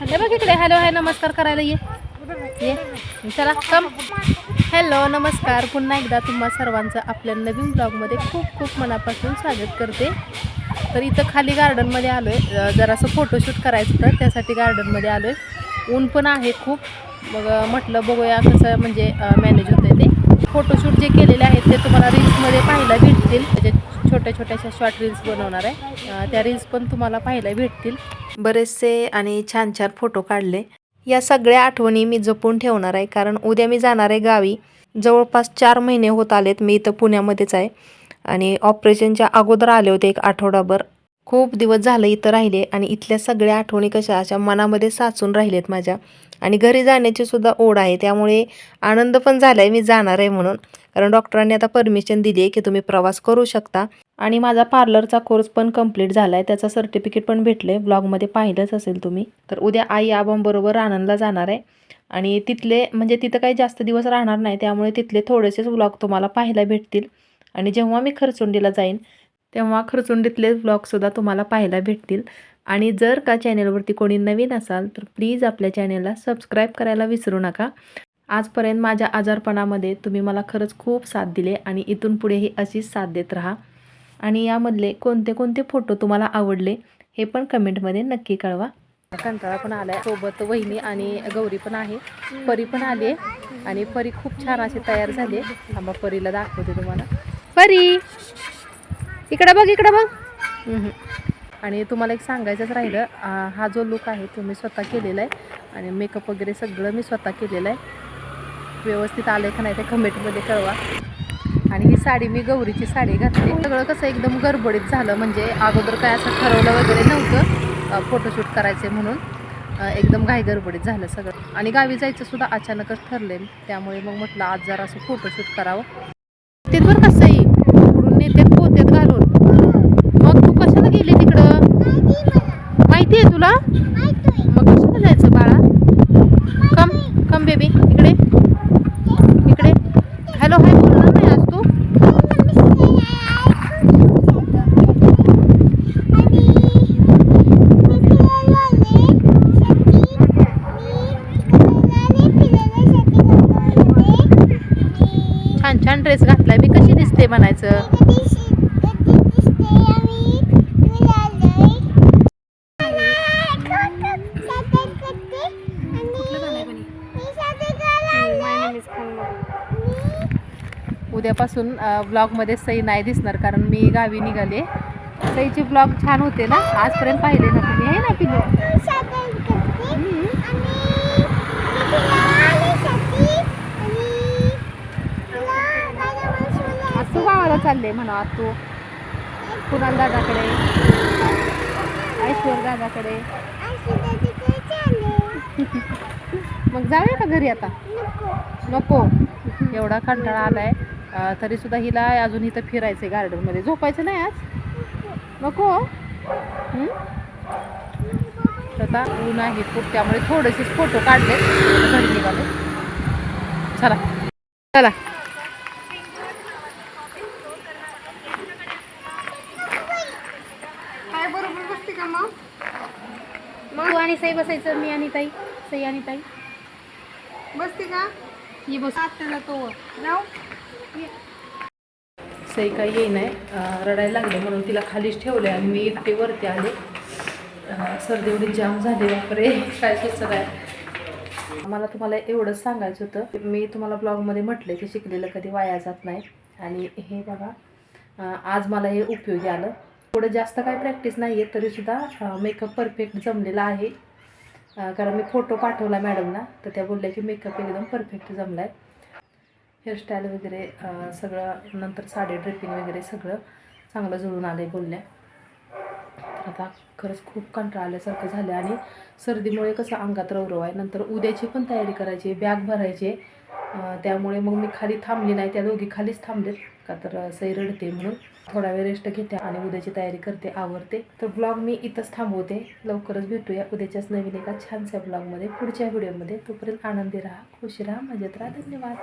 हे बघ इकडे. हॅलो हाय नमस्कार करायला ये. ये. चला कम हॅलो नमस्कार. पुन्हा एकदा तुम्हा सर्वांचं आपल्या नवीन ब्लॉगमध्ये खूप खूप मनापासून स्वागत करते. तर इथं खाली गार्डनमध्ये आलो आहे जरासं फोटोशूट करायचं होतं त्यासाठी गार्डनमध्ये आलो आहे ऊन पण आहे खूप. मग म्हटलं बघूया कसं म्हणजे मॅनेज होतं ते. फोटोशूट जे केलेले आहेत ते तुम्हाला रील्समध्ये पाहायला भेटतील. त्याच्या छोट्या छोट्याशा शॉर्ट रील्स बनवणार आहे. त्या रील्स पण तुम्हाला पाहायला भेटतील. बरेचसे आणि छान छान फोटो काढले. या सगळ्या आठवणी मी जपून ठेवणार आहे कारण उद्या मी जाणार आहे गावी. जवळपास चार महिने होत आलेत मी इथं पुण्यामध्येच आहे. आणि ऑपरेशनच्या अगोदर आले होते एक आठवडाभर. खूप दिवस झालं इथं राहिले आणि इथल्या सगळ्या आठवणी कशा अशा मनामध्ये साचून राहिलेत माझ्या. आणि घरी जाण्याची सुद्धा ओढ आहे त्यामुळे आनंद पण झाला आहे मी जाणार आहे म्हणून. कारण डॉक्टरांनी आता परमिशन दिली आहे की तुम्ही प्रवास करू शकता. आणि माझा पार्लरचा कोर्स पण कंप्लीट झाला आहे त्याचं सर्टिफिकेट पण भेटलं आहे ब्लॉगमध्ये पाहिलंच असेल तुम्ही. तर उद्या आई आबांबरोबर आनंदला जाणार आहे. आणि तिथले म्हणजे तिथं काही जास्त दिवस राहणार नाही. त्यामुळे तिथले थोडेसेच ब्लॉग तुम्हाला पाहायला भेटतील. आणि जेव्हा मी खरचुंडीला जाईन तेव्हा खरचुंडीतले ब्लॉगसुद्धा तुम्हाला पाहायला भेटतील. आणि जर का चॅनेलवरती कोणी नवीन असाल तर प्लीज आपल्या चॅनेलला सबस्क्राईब करायला विसरू नका. आजपर्यंत माझ्या आजारपणामध्ये तुम्ही मला खरंच खूप साथ दिले आणि इथून पुढेही अशीच साथ देत राहा. आणि यामधले कोणते कोणते फोटो तुम्हाला आवडले हे पण कमेंटमध्ये नक्की कळवा. कंटाळा पण आलाय. सोबत वहिनी आणि गौरी पण आहे. परी पण आली आहे. आणि परी खूप छान अशी तयार झाली आहे. थांबा परीला दाखवते तुम्हाला. परी! इकडं बघ इकडं बघ. आणि तुम्हाला एक सांगायचंच राहिलं हा जो लुक आहे तो मी स्वतः केलेला आहे. आणि मेकअप वगैरे सगळं मी स्वतः केलेलं आहे. व्यवस्थित आलं का नाही ते कमेंटमध्ये कळवा. आणि ही साडी मी गौरीची साडी घातली. सगळं कसं एकदम गडबडीत झालं. म्हणजे अगोदर काय असं ठरवलं वगैरे नव्हतं फोटोशूट करायचे म्हणून एकदम घाई गडबडीत झालं सगळं. आणि गावी जायचं सुद्धा अचानकच ठरले त्यामुळे मग म्हटलं आज जरा असं फोटोशूट करावं. ते बरं कसंही इकडून नेते पोत्यात घालून मग तू कशाला गेली तिकडं माहिती आहे तुला मग कशाला जायचं बाळा कम कम बेबी इकडे इकडे हॅलो हाय बोलणार नाही आज तू छान छान ड्रेस घातलाय. मी कशी दिसते म्हणायचं? उद्यापासून ब्लॉगमध्ये सई नाही दिसणार कारण मी गावी निघाले. सईचे ब्लॉग छान होते ना? आजपर्यंत पाहिले ना तुम्ही हे ना पिलो आज तू गावाला चालले म्हणा आज तू कुणाल दादाकडे? ऐश्वर दादाकडे? मग जाऊया का घरी आता? नको. एवढा कंटाळा आलाय. तरी सुद्धा हिला अजून इथं फिरायचंय गार्डनमध्ये. झोपायचं नाही आज? नको. आता ऊन आहे खूप त्यामुळे थोडेसेच फोटो काढले घरी निघाले. चला. चला काय बरोबर बसते का मग? तू आणि साई बसायचं मी आणि ताई. सई आणि ताई. बसते का? ही बस. आत्याला तो जाऊ. सई काही येई नाही. रडायला लागले म्हणून तिला खालीच ठेवले आणि मी एकटे वरती आले. सर्दी एवढी जाम झाली. बापरे काय सुचत आहे मला तुम्हाला एवढंच सांगायचं होतं. मी तुम्हाला ब्लॉगमध्ये म्हटलं की शिकलेलं कधी वाया जात नाही. आणि हे बघा आज मला हे उपयोगी आलं. थोडं जास्त काय प्रॅक्टिस नाही आहे तरीसुद्धा मेकअप परफेक्ट जमलेला आहे. कारण मी फोटो पाठवला मॅडमला तर त्या बोलल्या की मेकअप एकदम परफेक्ट जमला आहे हेअरस्टाईल वगैरे सगळं नंतर साडी ड्रेपिंग वगैरे सगळं चांगलं जुळून आलं आहे बोलल्या. तर आता खरंच खूप कंटाळा आल्यासारखं झालं आणि सर्दीमुळे कसं अंगात रवरव आहे. नंतर उद्याची पण तयारी करायची बॅग भरायची आहे. त्यामुळे मग मी खाली थांबली नाही त्या दोघी खालीच थांबलेत. का तर सई रडते म्हणून. थोडा वेळ रेस्ट घेते आणि उद्याची तयारी करते आवरते. तर ब्लॉग मी इथंच थांबवते. लवकरच भेटूया उद्याच्याच नवीन एका छानशा ब्लॉगमध्ये पुढच्या व्हिडिओमध्ये तोपर्यंत आनंदी राहा खुश राहा मजेत राहा. धन्यवाद.